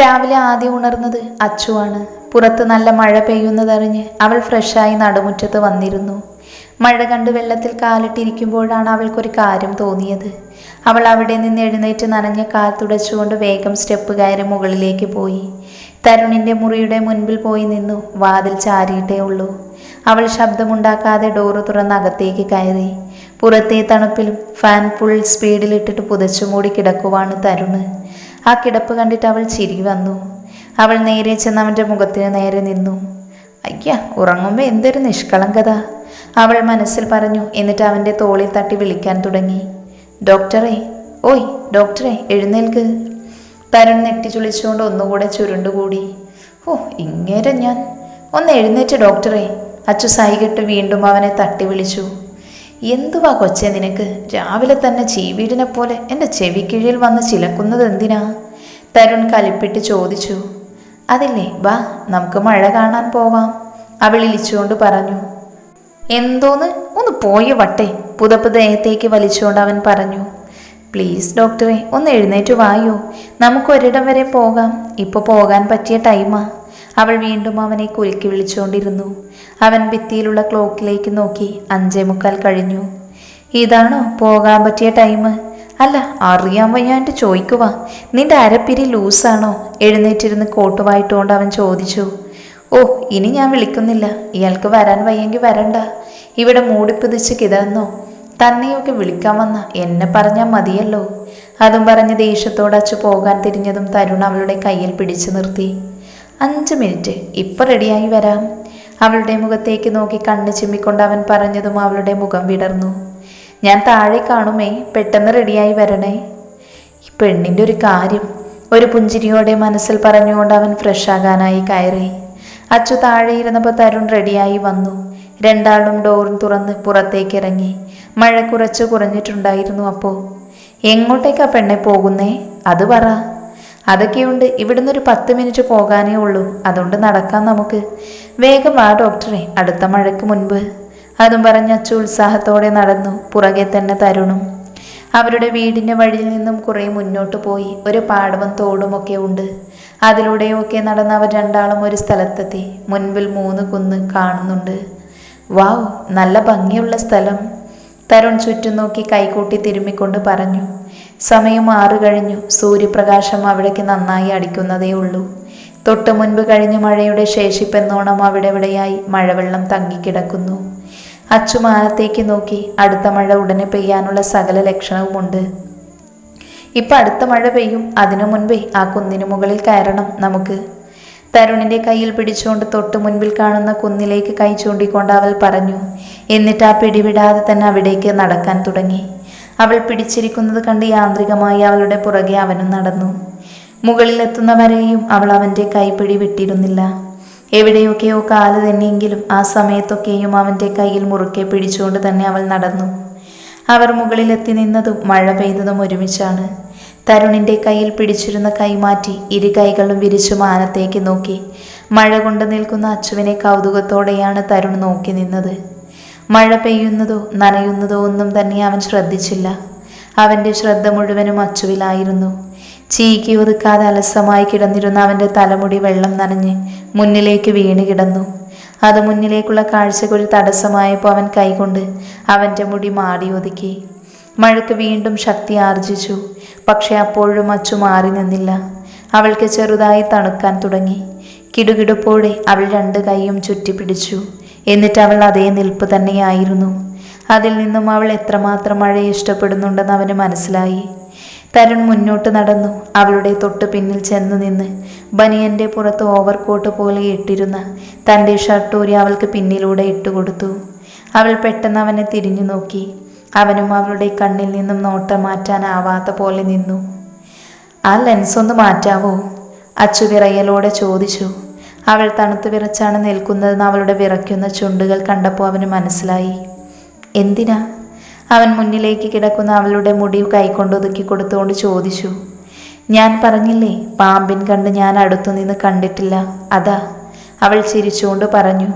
രാവിലെ ആദ്യം ഉണർന്നത് അച്ചുവാണ്. പുറത്ത് നല്ല മഴ പെയ്യുന്നതറിഞ്ഞ് അവൾ ഫ്രഷായി നടുമുറ്റത്ത് വന്നിരുന്നു. മഴ കണ്ട് വെള്ളത്തിൽ കാലിട്ടിരിക്കുമ്പോഴാണ് അവൾക്കൊരു കാര്യം തോന്നിയത്. അവൾ അവിടെ നിന്ന് എഴുന്നേറ്റ് നനഞ്ഞ കാൽ തുടച്ചുകൊണ്ട് വേഗം സ്റ്റെപ്പ് കയറി മുകളിലേക്ക് പോയി. തരുണിന്റെ മുറിയുടെ മുൻപിൽ പോയി നിന്നു. വാതിൽ ചാരിയിട്ടേ ഉള്ളൂ. അവൾ ശബ്ദമുണ്ടാക്കാതെ ഡോറ് തുറന്ന് അകത്തേക്ക് കയറി. പുറത്തെ തണുപ്പിലും ഫാൻ ഫുൾ സ്പീഡിലിട്ടിട്ട് പുതച്ചു മൂടി കിടക്കുവാണ് തരുണ്. ആ കിടപ്പ് കണ്ടിട്ട് അവൾ ചിരി വന്നു. അവൾ നേരെ ചെന്ന് അവന്റെ മുഖത്തിന് നേരെ നിന്നു. അയ്യ ഉറങ്ങുമ്പോൾ എന്തൊരു നിഷ്കളങ്കത. അവൾ മനസ്സിൽ പറഞ്ഞു എന്നിട്ട് അവന്റെ തോളിൽ തട്ടി വിളിക്കാൻ തുടങ്ങി. ഡോക്ടറെ ഓയ് ഡോക്ടറെ എഴുന്നേൽക്ക്. തരുൺ നെട്ടി ചുളിച്ചുകൊണ്ട് ഒന്നുകൂടെ ചുരുണ്ടുകൂടി. ഓ ഇങ്ങേരെ ഞാൻ. ഒന്ന് എഴുന്നേറ്റ് ഡോക്ടറെ. അച്ചു സൈകിട്ട് വീണ്ടും അവനെ തട്ടി വിളിച്ചു. എന്തുവാ കൊച്ചേ നിനക്ക്? രാവിലെ തന്നെ ചീവീടിനെ പോലെ എന്റെ ചെവിക്കിഴിയിൽ വന്ന് ചിലക്കുന്നത് എന്തിനാ? തരുൺ കലിപ്പിട്ട് ചോദിച്ചു അതില്ലേ വാ നമുക്ക് മഴ കാണാൻ പോവാം. അവൾ ഇളിച്ചുകൊണ്ട് പറഞ്ഞു എന്തോന്ന്? ഒന്ന് പോയ വട്ടെ. പുതപ്പ് ദേഹത്തേക്ക് വലിച്ചുകൊണ്ട് അവൻ പറഞ്ഞു പ്ലീസ് ഡോക്ടറെ ഒന്ന് എഴുന്നേറ്റ് വായോ. നമുക്ക് ഒരിടം വരെ പോകാം. ഇപ്പൊ പോകാൻ പറ്റിയ ടൈമാ. അവൾ വീണ്ടും അവനെ കുലുക്കി വിളിച്ചുകൊണ്ടിരുന്നു. അവൻ ഭിത്തിയിലുള്ള ക്ലോക്കിലേക്ക് നോക്കി അഞ്ചേ മുക്കാൽ കഴിഞ്ഞു. ഇതാണോ? പോകാൻ പറ്റിയ ടൈം അല്ല അറിയാൻ വയ്യാണ്ട് ചോദിക്കുക നിന്റെ അരപ്പിരി ലൂസാണോ? എഴുന്നേറ്റിരുന്ന് കോട്ടുവായിട്ടുകൊണ്ട് അവൻ ചോദിച്ചു. ഓ ഇനി ഞാൻ വിളിക്കുന്നില്ല. ഇയാൾക്ക് വരാൻ വയ്യെങ്കിൽ വരണ്ട. ഇവിടെ മൂടിപ്പിതിച്ച് കിടന്നോ. തന്നെയൊക്കെ വിളിക്കാൻ വന്ന. എന്നെ പറഞ്ഞാൽ മതിയല്ലോ. അതും പറഞ്ഞ് ദേഷ്യത്തോടെ അച്ചു പോകാൻ തിരിഞ്ഞതും തരുൺ അവളുടെ കയ്യിൽ പിടിച്ചു നിർത്തി. അഞ്ച് മിനിറ്റ്. ഇപ്പം റെഡിയായി വരാം. അവളുടെ മുഖത്തേക്ക് നോക്കി കണ്ണ് ചിമ്മിക്കൊണ്ട് അവൻ പറഞ്ഞതും അവളുടെ മുഖം വിടർന്നു. ഞാൻ താഴെ കാണുമേ പെട്ടെന്ന് റെഡിയായി വരണേ. ഈ പെണ്ണിന്റെ ഒരു കാര്യം ഒരു പുഞ്ചിരിയോടെ മനസ്സിൽ പറഞ്ഞുകൊണ്ട് അവൻ ഫ്രഷാകാനായി കയറി. അച്ചു താഴെ ഇരുന്നപ്പോൾ തരുൺ റെഡിയായി വന്നു. രണ്ടാളും ഡോറും തുറന്ന് പുറത്തേക്ക് ഇറങ്ങി. മഴ കുറച്ച് കുറഞ്ഞിട്ടുണ്ടായിരുന്നു അപ്പോൾ എങ്ങോട്ടേക്കാ പെണ്ണെ പോകുന്നേ? അത് പറ. അതൊക്കെയുണ്ട് ഇവിടുന്ന് ഒരു പത്ത് മിനിറ്റ് പോകാനേ ഉള്ളൂ. അതുകൊണ്ട് നടക്കാം നമുക്ക്. വേഗം വാ ഡോക്ടറെ അടുത്ത മഴയ്ക്ക് മുൻപ്. അതും പറഞ്ഞ് അച്ചു ഉത്സാഹത്തോടെ നടന്നു പുറകെ തന്നെ തരുണും. അവരുടെ വീടിന്റെ വഴിയിൽ നിന്നും കുറേ മുന്നോട്ട് പോയി ഒരു പാടവും തോടുമൊക്കെ ഉണ്ട്. അതിലൂടെയൊക്കെ നടന്ന അവർ രണ്ടാളും ഒരു സ്ഥലത്തെത്തി. മുൻപിൽ മൂന്ന് കുന്ന് കാണുന്നുണ്ട്. വാവ് നല്ല ഭംഗിയുള്ള സ്ഥലം തരുൺ ചുറ്റും നോക്കി കൈകൂട്ടി തിരുമ്മിക്കൊണ്ട് പറഞ്ഞു. സമയം ആറു കഴിഞ്ഞു. സൂര്യപ്രകാശം അവിടേക്ക് നന്നായി അടിക്കുന്നതേ ഉള്ളൂ. തൊട്ടു മുൻപ് കഴിഞ്ഞ മഴയുടെ ശേഷിപ്പെന്നോണം അവിടെ ഇവിടെയായി മഴവെള്ളം തങ്ങിക്കിടക്കുന്നു. അച്ചുമാനത്തേക്ക് നോക്കി അടുത്ത മഴ ഉടനെ പെയ്യാനുള്ള സകല ലക്ഷണവുമുണ്ട്. ഇപ്പൊ അടുത്ത മഴ പെയ്യും. അതിനു മുൻപേ ആ കുന്നിനു മുകളിൽ കയറണം നമുക്ക്. തരുണിന്റെ കയ്യിൽ പിടിച്ചുകൊണ്ട് തൊട്ടു മുൻപിൽ കാണുന്ന കുന്നിലേക്ക് കൈ ചൂണ്ടിക്കൊണ്ട് അവൾ പറഞ്ഞു എന്നിട്ട് ആ പിടിവിടാതെ തന്നെ അവിടേക്ക് നടക്കാൻ തുടങ്ങി. അവൾ പിടിച്ചിരിക്കുന്നത് കണ്ട് യാന്ത്രികമായി അവളുടെ പുറകെ അവനും നടന്നു. മുകളിലെത്തുന്നവരെയും അവൾ അവന്റെ കൈപ്പിടി വിട്ടിരുന്നില്ല എവിടെയൊക്കെയോ കാൽ തന്നെയെങ്കിലും ആ സമയത്തൊക്കെയും അവന്റെ കയ്യിൽ മുറുക്കെ പിടിച്ചുകൊണ്ട് തന്നെ അവൾ നടന്നു. അവർ മുകളിലെത്തി നിന്നതും മഴ പെയ്തതും ഒരുമിച്ചാണ്. തരുണിന്റെ കയ്യിൽ പിടിച്ചിരുന്ന കൈമാറ്റി ഇരു കൈകളും വിരിച്ചു മാനത്തേക്ക് നോക്കി. മഴ കൊണ്ട് നിൽക്കുന്ന അച്ചുവിനെ കൗതുകത്തോടെയാണ് തരുൺ നോക്കി നിന്നത്. മഴ പെയ്യുന്നതോ നനയുന്നതോ ഒന്നും തന്നെ അവൻ ശ്രദ്ധിച്ചില്ല. അവന്റെ ശ്രദ്ധ മുഴുവനും അച്ചുവിലായിരുന്നു ചീക്കി ഒതുക്കാതെ അലസമായി കിടന്നിരുന്ന അവന്റെ തലമുടി വെള്ളം നനഞ്ഞ് മുന്നിലേക്ക് വീണ് കിടന്നു. അത് മുന്നിലേക്കുള്ള കാഴ്ചക്കൊരു തടസ്സമായപ്പോൾ അവൻ കൈകൊണ്ട് അവന്റെ മുടി മാടി ഒതുക്കി. മഴയ്ക്ക് വീണ്ടും ശക്തി ആർജിച്ചു. പക്ഷെ അപ്പോഴും അച്ചു മാറി നിന്നില്ല. അവൾക്ക് ചെറുതായി തണുക്കാൻ തുടങ്ങി. കിടുകിടുപ്പോടെ അവൾ രണ്ട് കൈയും ചുറ്റി പിടിച്ചു എന്നിട്ട് അവൾ അതേ നിൽപ്പ് തന്നെയായിരുന്നു. അതിൽ നിന്നും അവൾ എത്രമാത്രം മഴയെ ഇഷ്ടപ്പെടുന്നുണ്ടെന്ന് അവന് മനസ്സിലായി. തരുൺ മുന്നോട്ട് നടന്നു. അവളുടെ തൊട്ട് പിന്നിൽ ചെന്നു നിന്ന് ബനിയന്റെ പുറത്ത് ഓവർകോട്ട് പോലെ ഇട്ടിരുന്ന തന്റെ ഷർട്ടൂരി അവൾക്ക് പിന്നിലൂടെ ഇട്ടുകൊടുത്തു. അവൾ പെട്ടെന്ന് അവനെ തിരിഞ്ഞു നോക്കി. അവനും അവളുടെ കണ്ണിൽ നിന്നും നോട്ടം മാറ്റാനാവാത്ത പോലെ നിന്നു. ആ ലെൻസ് ഒന്ന് മാറ്റാവോ? അച്ചു വിറയലോടെ ചോദിച്ചു. അവൾ തണുത്ത് വിറച്ചാണ് നിൽക്കുന്നതെന്ന് അവളുടെ വിറയ്ക്കുന്ന ചുണ്ടുകൾ കണ്ടപ്പോൾ അവന് മനസ്സിലായി. എന്തിനാ? അവൻ മുന്നിലേക്ക് കിടക്കുന്ന അവളുടെ മുടി കൈകൊണ്ട് ഒതുക്കി കൊടുത്തുകൊണ്ട് ചോദിച്ചു ഞാൻ പറഞ്ഞില്ലേ പാമ്പിൻ കണ്ട് ഞാൻ അടുത്തുനിന്ന് കണ്ടിട്ടില്ല. അതാ. അവൾ ചിരിച്ചുകൊണ്ട് പറഞ്ഞു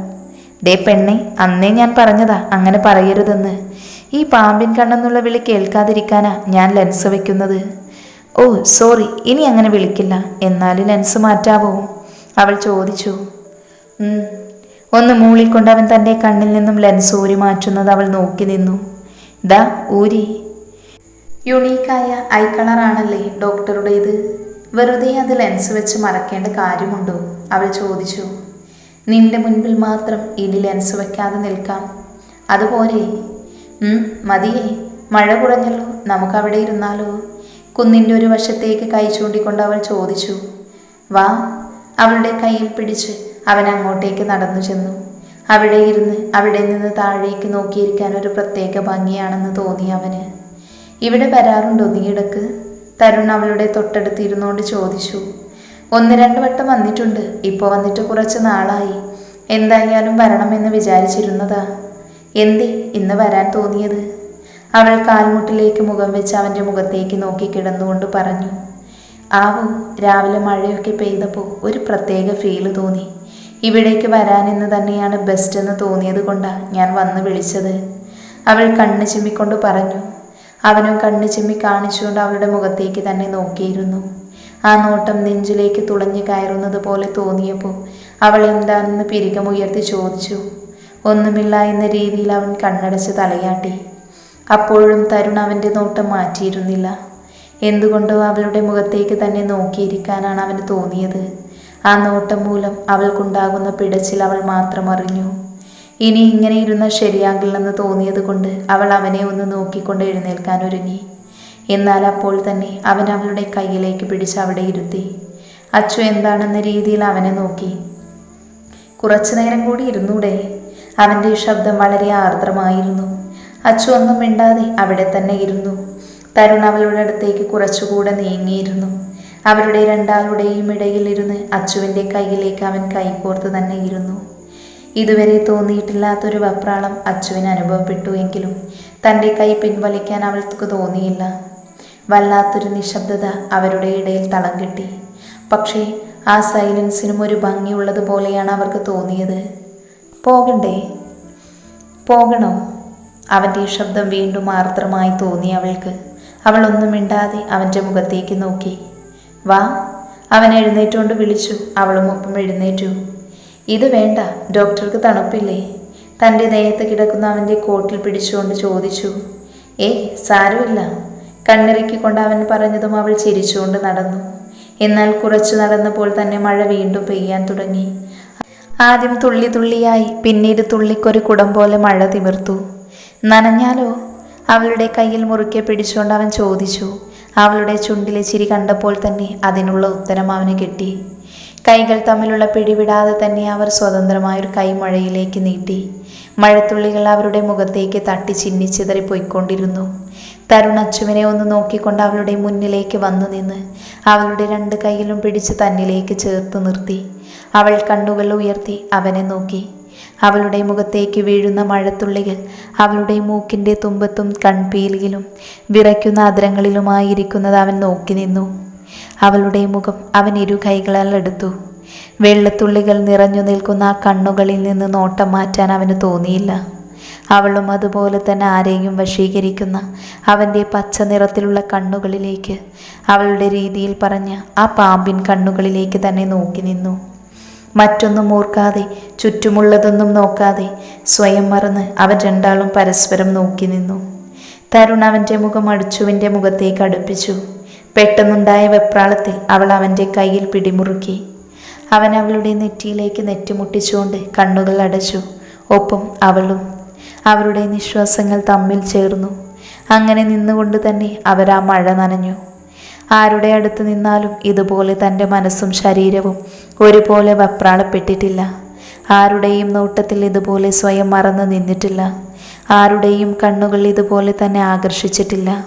ദേ പെണ്ണെ അന്നേ ഞാൻ പറഞ്ഞതാ അങ്ങനെ പറയരുതെന്ന്. ഈ പാമ്പിൻ കണ്ണെന്നുള്ള വിളി കേൾക്കാതിരിക്കാനാ ഞാൻ ലെൻസ് വെക്കുന്നത്. ഓ സോറി ഇനി അങ്ങനെ വിളിക്കില്ല. എന്നാലും ലെൻസ് മാറ്റാവോ? അവൾ ചോദിച്ചു ഒന്ന് മൂളിക്കൊണ്ട് അവൻ തന്റെ കണ്ണിൽ നിന്നും ലെൻസ് ഊരി മാറ്റുന്നത് അവൾ നോക്കി നിന്നു. ദാ ഊരി. യുണീക്കായ ഐ കളറാണല്ലേ ഡോക്ടറുടേത്? വെറുതെ അത് ലെൻസ് വെച്ച് മറക്കേണ്ട കാര്യമുണ്ടോ? അവൾ ചോദിച്ചു. നിന്റെ മുൻപിൽ മാത്രം ഇനി ലെൻസ് വെക്കാതെ നിൽക്കാം. അതുപോലെ. മതിയേ. മഴ കുറഞ്ഞല്ലോ. നമുക്കവിടെ ഇരുന്നാലോ? കുന്നിന്റെ ഒരു വശത്തേക്ക് കൈ ചൂണ്ടിക്കൊണ്ട് അവൾ ചോദിച്ചു. വാ. അവളുടെ കയ്യിൽ പിടിച്ച് അവൻ അങ്ങോട്ടേക്ക് നടന്നു ചെന്നു. അവിടെ ഇരുന്ന് അവിടെ നിന്ന് താഴേക്ക് നോക്കിയിരിക്കാൻ ഒരു പ്രത്യേക ഭംഗിയാണെന്ന് തോന്നി അവന്. ഇവിടെ വരാറുണ്ടോ നീയിടക്ക്? തരുൺ അവളുടെ തൊട്ടടുത്ത് ഇരുന്നുകൊണ്ട് ചോദിച്ചു. ഒന്ന് രണ്ട് വട്ടം വന്നിട്ടുണ്ട്. ഇപ്പോൾ വന്നിട്ട് കുറച്ച് നാളായി. എന്തായാലും വരണമെന്ന് വിചാരിച്ചിരുന്നതാ. എന്തേ ഇന്ന് വരാൻ തോന്നിയത്? അവൾ കാൽമുട്ടിലേക്ക് മുഖം വെച്ച് അവന്റെ മുഖത്തേക്ക് നോക്കി കിടന്നുകൊണ്ട് പറഞ്ഞു. ആവോ രാവിലെ മഴയൊക്കെ പെയ്തപ്പോൾ ഒരു പ്രത്യേക ഫീൽ തോന്നി. ഇവിടേക്ക് വരാനെന്ന് തന്നെയാണ് ബെസ്റ്റ് എന്ന് തോന്നിയത് കൊണ്ടാണ് ഞാൻ വന്ന് വിളിച്ചത്. അവൾ കണ്ണ് ചിമ്മിക്കൊണ്ട് പറഞ്ഞു. അവനും കണ്ണ് ചിമ്മി കാണിച്ചുകൊണ്ട് അവളുടെ മുഖത്തേക്ക് തന്നെ നോക്കിയിരുന്നു. ആ നോട്ടം നെഞ്ചിലേക്ക് തുളഞ്ഞു കയറുന്നത് പോലെ തോന്നിയപ്പോൾ അവൾ എന്താണെന്ന് പിരികമുയർത്തി ചോദിച്ചു. ഒന്നുമില്ല എന്ന രീതിയിൽ അവൻ കണ്ണടച്ച് തലയാട്ടി. അപ്പോഴും തരുൺ അവന്റെ നോട്ടം മാറ്റിയിരുന്നില്ല. എന്തുകൊണ്ടോ അവളുടെ മുഖത്തേക്ക് തന്നെ നോക്കിയിരിക്കാനാണ് അവന് തോന്നിയത്. ആ നോട്ടം മൂലം അവൾക്കുണ്ടാകുന്ന പിടച്ചിൽ അവൾ മാത്രം അറിഞ്ഞു. ഇനി ഇങ്ങനെ ഇരുന്ന ശരിയാകില്ലെന്ന് തോന്നിയതുകൊണ്ട് അവൾ അവനെ ഒന്ന് നോക്കിക്കൊണ്ട് എഴുന്നേൽക്കാൻ ഒരുങ്ങി. എന്നാൽ അപ്പോൾ തന്നെ അവൻ അവളുടെ കയ്യിലേക്ക് പിടിച്ച് അവിടെ ഇരുത്തി. അച്ചു എന്താണെന്ന രീതിയിൽ അവനെ നോക്കി. കുറച്ചു നേരം കൂടി ഇരുന്നൂടെ അവന്റെ ശബ്ദം വളരെ ആർദ്രമായിരുന്നു. അച്ചു ഒന്നും മിണ്ടാതെ അവിടെ തന്നെ ഇരുന്നു. തരുൺ അവളുടെ അടുത്തേക്ക് കുറച്ചുകൂടെ നീങ്ങിയിരുന്നു. അവരുടെ രണ്ടാളുടെയും ഇടയിലിരുന്ന് അച്ചുവിന്റെ കയ്യിലേക്ക് അവൻ കൈകോർത്ത് തന്നെ ഇരുന്നു. ഇതുവരെ തോന്നിയിട്ടില്ലാത്തൊരു വപ്രാളം അച്ചുവിന് അനുഭവപ്പെട്ടു എങ്കിലും തന്റെ കൈ പിൻവലിക്കാൻ അവൾക്ക് തോന്നിയില്ല. വല്ലാത്തൊരു നിശബ്ദത അവരുടെ ഇടയിൽ തളം കിട്ടി. പക്ഷേ ആ സൈലൻസിനും ഒരു ഭംഗിയുള്ളതുപോലെയാണ് അവർക്ക് തോന്നിയത്. പോകണ്ടേ? പോകണോ? അവന്റെ ശബ്ദം വീണ്ടും ആർദ്രമായി തോന്നി അവൾക്ക്. അവൾ ഒന്നും മിണ്ടാതെ അവന്റെ മുഖത്തേക്ക് നോക്കി. വാ. അവൻ എഴുന്നേറ്റുകൊണ്ട് വിളിച്ചു. അവളും ഒപ്പം എഴുന്നേറ്റു. ഇത് വേണ്ട. ഡോക്ടർക്ക് തണുപ്പില്ലേ? തന്റെ ദേഹത്ത് കിടക്കുന്ന അവന്റെ കോട്ടിൽ പിടിച്ചുകൊണ്ട് ചോദിച്ചു. ഏ സാരമില്ല. കണ്ണിറക്കിക്കൊണ്ട് അവൻ പറഞ്ഞതും അവൾ ചിരിച്ചുകൊണ്ട് നടന്നു. എന്നാൽ കുറച്ചു നടന്നപ്പോൾ തന്നെ മഴ വീണ്ടും പെയ്യാൻ തുടങ്ങി. ആദ്യം തുള്ളി തുള്ളിയായി പിന്നീട് തുള്ളിക്കൊരു കുടം പോലെ മഴ തിമിർത്തു. നനഞ്ഞാലോ? അവളുടെ കയ്യിൽ മുറുക്കെ പിടിച്ചുകൊണ്ട് അവൻ ചോദിച്ചു. അവളുടെ ചുണ്ടിലെ ചിരി കണ്ടപ്പോൾ തന്നെ അതിനുള്ള ഉത്തരം അവന് കിട്ടി. കൈകൾ തമ്മിലുള്ള പിടിവിടാതെ തന്നെ അവർ സ്വതന്ത്രമായൊരു കൈ മഴയിലേക്ക് നീട്ടി. മഴത്തുള്ളികൾ അവരുടെ മുഖത്തേക്ക് തട്ടി ചിന്നിച്ചിതറി പോയിക്കൊണ്ടിരുന്നു തരുൺ അച്ചുവിനെ ഒന്ന് നോക്കിക്കൊണ്ട് അവളുടെ മുന്നിലേക്ക് വന്നു നിന്ന് അവളുടെ രണ്ട് കൈയിലും പിടിച്ച് തന്നിലേക്ക് ചേർത്ത് നിർത്തി. അവൾ കണ്ണുകൾ ഉയർത്തി അവനെ നോക്കി. അവളുടെ മുഖത്തേക്ക് വീഴുന്ന മഴത്തുള്ളികൾ അവളുടെ മൂക്കിന്റെ തുമ്പത്തും കൺപീലിയിലും വിറയ്ക്കുന്ന അദ്രങ്ങളിലുമായിരിക്കുന്നത് അവൻ നോക്കി നിന്നു. അവളുടെ മുഖം അവൻ ഇരു കൈകളാൽ എടുത്തു. വെള്ളത്തുള്ളികൾ നിറഞ്ഞു നിൽക്കുന്ന ആ കണ്ണുകളിൽ നിന്ന് നോട്ടം മാറ്റാൻ അവന് തോന്നിയില്ല. അവളും അതുപോലെ തന്നെ ആരെയും വശീകരിക്കുന്ന അവന്റെ പച്ച നിറത്തിലുള്ള കണ്ണുകളിലേക്ക് അവളുടെ രീതിയിൽ പറഞ്ഞ ആ പാമ്പിൻ കണ്ണുകളിലേക്ക് തന്നെ നോക്കി നിന്നു. മറ്റൊന്നും ഓർക്കാതെ ചുറ്റുമുള്ളതൊന്നും നോക്കാതെ സ്വയം മറന്ന് അവർ രണ്ടാളും പരസ്പരം നോക്കി നിന്നു. തരുൺ അവന്റെ മുഖം അടിച്ചുവിന്റെ മുഖത്തേക്ക് അടുപ്പിച്ചു. പെട്ടെന്നുണ്ടായ വെപ്രാളത്തിൽ അവൾ അവന്റെ കയ്യിൽ പിടിമുറുക്കി. അവൻ അവളുടെ നെറ്റിയിലേക്ക് നെറ്റിമുട്ടിച്ചുകൊണ്ട് കണ്ണുകൾ അടച്ചു. ഒപ്പം അവളും അവരുടെ നിശ്വാസങ്ങൾ തമ്മിൽ ചേർന്നു. അങ്ങനെ നിന്നുകൊണ്ട് തന്നെ അവർ ആ മഴ നനഞ്ഞു. ആരുടെ അടുത്ത് നിന്നാലും ഇതുപോലെ തന്റെ മനസ്സും ശരീരവും ഒരുപോലെ വപ്രാളപ്പെട്ടിട്ടില്ല. ആരുടെയും നോട്ടത്തിൽ ഇതുപോലെ സ്വയം മറന്നു നിന്നിട്ടില്ല. ആരുടെയും കണ്ണുകൾ ഇതുപോലെ തന്നെ ആകർഷിച്ചിട്ടില്ല.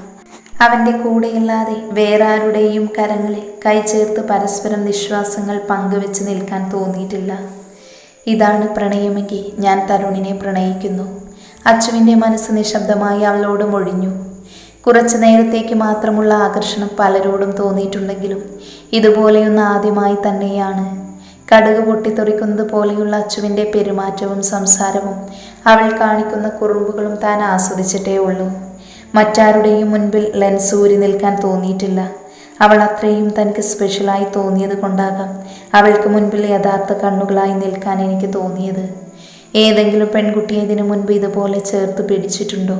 അവന്റെ കൂടെയില്ലാതെ വേറെ ആരുടെയും കരങ്ങളിൽ കൈ ചേർത്ത് പരസ്പരം നിശ്വാസങ്ങൾ പങ്കുവെച്ച് നിൽക്കാൻ തോന്നിയിട്ടില്ല. ഇതാണ് പ്രണയമെങ്കിൽ ഞാൻ തരുണിനെ പ്രണയിക്കുന്നു. അച്ചുവിന്റെ മനസ്സ് നിശബ്ദമായി അവളോട് മൊഴിഞ്ഞു. കുറച്ചു നേരത്തേക്ക് മാത്രമുള്ള ആകർഷണം പലരോടും തോന്നിയിട്ടുണ്ടെങ്കിലും ഇതുപോലെയൊന്ന് ആദ്യമായി തന്നെയാണ്. കടുക് പൊട്ടിത്തെറിക്കുന്നത് പോലെയുള്ള അച്ചുവിന്റെ പെരുമാറ്റവും സംസാരവും അവൾ കാണിക്കുന്ന കുറുമ്പുകളും താൻ ആസ്വദിച്ചിട്ടേ ഉള്ളൂ. മറ്റാരുടെയും മുൻപിൽ ലെൻസ് ഊരി നിൽക്കാൻ തോന്നിയിട്ടില്ല. അവൾ അത്രയും തനിക്ക് സ്പെഷ്യലായി തോന്നിയത് കൊണ്ടാകാം അവൾക്ക് മുൻപിൽ യഥാർത്ഥ കണ്ണുകളായി നിൽക്കാൻ എനിക്ക് തോന്നിയത്. ഏതെങ്കിലും പെൺകുട്ടി ഇതിനു മുൻപ് ഇതുപോലെ ചേർത്ത് പിടിച്ചിട്ടുണ്ടോ?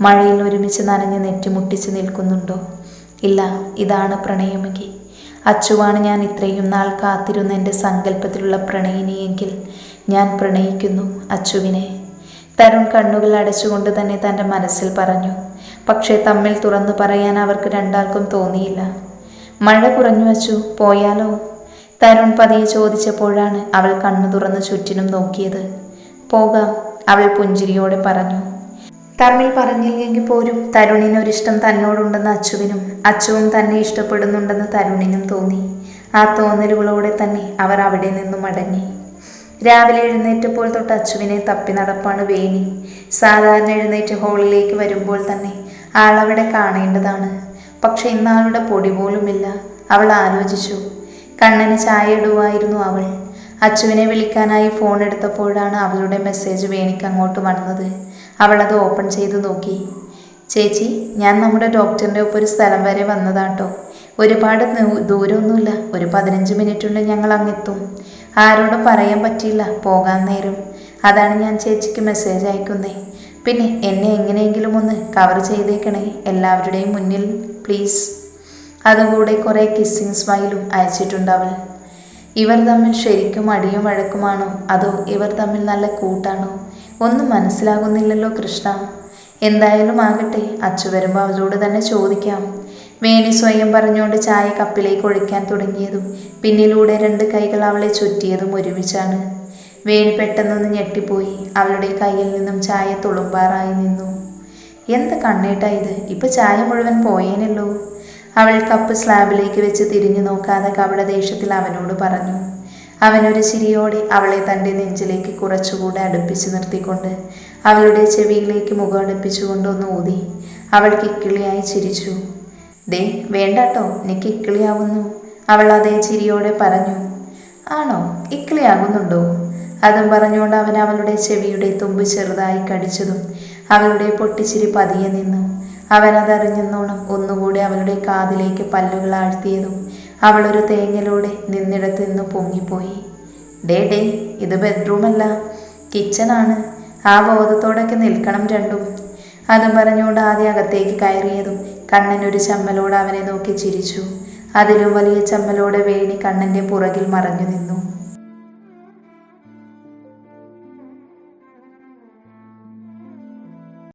മഴയിൽ ഒരുമിച്ച് നനഞ്ഞ് നെറ്റിമുട്ടിച്ച് നിൽക്കുന്നുണ്ടോ? ഇല്ല ഇതാണ് പ്രണയമെങ്കിൽ അച്ചുവാണ് ഞാൻ ഇത്രയും നാൾ കാത്തിരുന്ന എന്റെ സങ്കല്പത്തിലുള്ള പ്രണയിനിയെങ്കിൽ ഞാൻ പ്രണയിക്കുന്നു അച്ചുവിനെ. തരുൺ കണ്ണുകൾ അടച്ചുകൊണ്ട് തന്നെ തന്റെ മനസ്സിൽ പറഞ്ഞു പക്ഷേ തമ്മിൽ തുറന്നു പറയാൻ അവർക്ക് രണ്ടാൾക്കും തോന്നിയില്ല. മഴ കുറഞ്ഞു അച്ചു പോയാലോ? തരുൺ പതിയെ ചോദിച്ചപ്പോഴാണ് അവൾ കണ്ണു തുറന്ന് ചുറ്റിനും നോക്കിയത്. പോകാം അവൾ പുഞ്ചിരിയോടെ പറഞ്ഞു. തമ്മിൽ പറഞ്ഞില്ലെങ്കിൽ പോലും തരുണിനൊരിഷ്ടം തന്നോടുണ്ടെന്ന് അച്ചുവിനും അച്ചുവും തന്നെ ഇഷ്ടപ്പെടുന്നുണ്ടെന്ന് തരുണിനും തോന്നി. ആ തോന്നലുകളോടെ തന്നെ അവർ അവിടെ നിന്നും മടങ്ങി. രാവിലെ എഴുന്നേറ്റപ്പോൾ തൊട്ട് അച്ചുവിനെ തപ്പി നടപ്പാണ് വേണി. സാധാരണ എഴുന്നേറ്റ് ഹോളിലേക്ക് വരുമ്പോൾ തന്നെ ആളവിടെ കാണേണ്ടതാണ്. പക്ഷെ ഇന്നാളുടെ പൊടി പോലുമില്ല. അവൾ ആലോചിച്ചു. കണ്ണന് ചായ ഇടുവായിരുന്നു അവൾ. അച്ചുവിനെ വിളിക്കാനായി ഫോൺ എടുത്തപ്പോഴാണ് അവളുടെ മെസ്സേജ് വേണിക്ക് അങ്ങോട്ട് വന്നത്. അവൾ അത് ഓപ്പൺ ചെയ്ത് നോക്കി. ചേച്ചി ഞാൻ നമ്മുടെ ഡോക്ടറിന്റെ ഒപ്പം ഒരു സ്ഥലം വരെ വന്നതാട്ടോ. ഒരുപാട് ദൂരമൊന്നുമില്ല. ഒരു പതിനഞ്ച് മിനിറ്റ് കൊണ്ട് ഞങ്ങൾ അങ്ങെത്തും. ആരോടും പറയാൻ പറ്റിയില്ല. പോകാൻ നേരം. അതാണ് ഞാൻ ചേച്ചിക്ക് മെസ്സേജ് അയക്കുന്നേ. പിന്നെ എന്നെ എങ്ങനെയെങ്കിലും ഒന്ന് കവർ ചെയ്തേക്കണേ. എല്ലാവരുടെയും മുന്നിൽ പ്ലീസ് അതും കൂടെ കുറേ കിസ്സിങ് സ്മൈലും അയച്ചിട്ടുണ്ട് അവൾ. ഇവർ തമ്മിൽ ശരിക്കും അടിയും വഴക്കുമാണോ? അതോ ഇവർ തമ്മിൽ നല്ല കൂട്ടാണോ? ഒന്നും മനസ്സിലാകുന്നില്ലല്ലോ കൃഷ്ണ. എന്തായാലും ആകട്ടെ അച്ചു വരുമ്പോൾ അവളോട് തന്നെ ചോദിക്കാം. വേണി സ്വയം പറഞ്ഞുകൊണ്ട് ചായ കപ്പിലേക്ക് ഒഴിക്കാൻ തുടങ്ങിയതും പിന്നിലൂടെ രണ്ട് കൈകൾ അവളെ ചുറ്റിയതും ഒരുമിച്ചാണ്. വേണി പെട്ടെന്നൊന്ന് ഞെട്ടിപ്പോയി. അവളുടെ കയ്യിൽ നിന്നും ചായ തുളുമ്പാറായി നിന്നു. എന്ത് കണ്ണേട്ടാ ഇത്? ഇപ്പൊ ചായ മുഴുവൻ പോയേനല്ലോ. അവൾ കപ്പ് സ്ലാബിലേക്ക് വെച്ച് തിരിഞ്ഞു നോക്കാതെ കപടദേശത്തിൽ അവനോട് പറഞ്ഞു. അവനൊരു ചിരിയോടെ അവളെ തന്റെ നെഞ്ചിലേക്ക് കുറച്ചുകൂടെ അടുപ്പിച്ച് നിർത്തിക്കൊണ്ട് അവളുടെ ചെവിയിലേക്ക് മുഖം അടുപ്പിച്ചുകൊണ്ട് ഒന്ന് ഊതി. അവൾ കിക്കിളിയായി ചിരിച്ചു. ദേ വേണ്ടാട്ടോ നീ കിക്കിളിയാവുന്നു. അവൾ അതേ ചിരിയോടെ പറഞ്ഞു. ആണോ ഇക്കിളിയാകുന്നുണ്ടോ അതും പറഞ്ഞുകൊണ്ട് അവൻ അവളുടെ ചെവിയുടെ തുമ്പ് ചെറുതായി കടിച്ചതും അവളുടെ പൊട്ടിച്ചിരി പതിയെ നിന്നു. അവൻ അതറിഞ്ഞെന്നോണം ഒന്നുകൂടി അവളുടെ കാതിലേക്ക് പല്ലുകൾ ആഴ്ത്തിയതും അവളൊരു തേങ്ങലോടെ നിന്നിടത്ത് നിന്ന് പൊങ്ങിപ്പോയി. ഡേ ഡേ ഇത് ബെഡ്റൂമല്ല. കിച്ചണാണ്. ആ ബോധത്തോടൊക്കെ നിൽക്കണം രണ്ടും. അതും പറഞ്ഞുകൊണ്ട് ആദ്യം അകത്തേക്ക് കയറിയതും കണ്ണൻ ഒരു ചമ്മലോട് അവനെ നോക്കി ചിരിച്ചു. അതിലും വലിയ ചമ്മലോടെ വേണി കണ്ണന്റെ പുറകിൽ മറഞ്ഞു നിന്നു.